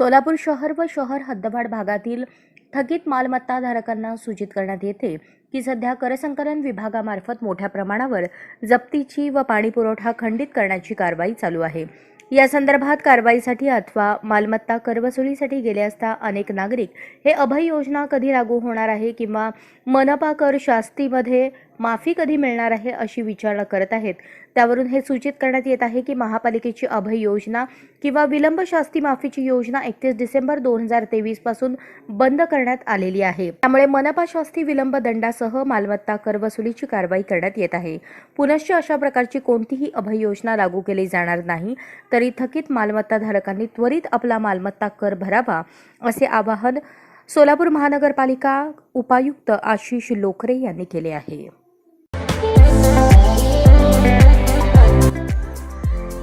सोलापूर शहर व शहर हद्दवाड भागातील थकीत मालमत्ता धारकांना सूचित करण्यात येते की सध्या करसंकलन विभागामार्फत मोठ्या प्रमाणावर जप्तीची व पाणीपुरवठा खंडित करण्याची कारवाई चालू आहे. या संदर्भात कारवाईसाठी अथवा मालमत्ता करवसुलीसाठी गेले असता अनेक नागरिक हे अभय योजना कधी लागू होणार आहे किंवा मनपा कर शास्तीमध्ये माफी कधी मिळणार आहे अशी विचारणा करत आहेत. त्यावरून हे सूचित करण्यात येत आहे की महापालिकेची अभय योजना किंवा विलंब शास्ती माफीची योजना एकतीस डिसेंबर दोन हजार तेवीसपासून बंद करण्यात आलेली आहे. त्यामुळे मनपा शास्ती विलंब दंडासह मालमत्ता कर वसुलीची कारवाई करण्यात येत आहे. पुनश्च अशा प्रकारची कोणतीही अभय योजना लागू केली जाणार नाही तरी थकीत मालमत्ता धारकांनी त्वरित आपला मालमत्ता कर भरावा असे आवाहन सोलापूर महानगरपालिका उपायुक्त आशिष लोखरे यांनी केले आहे.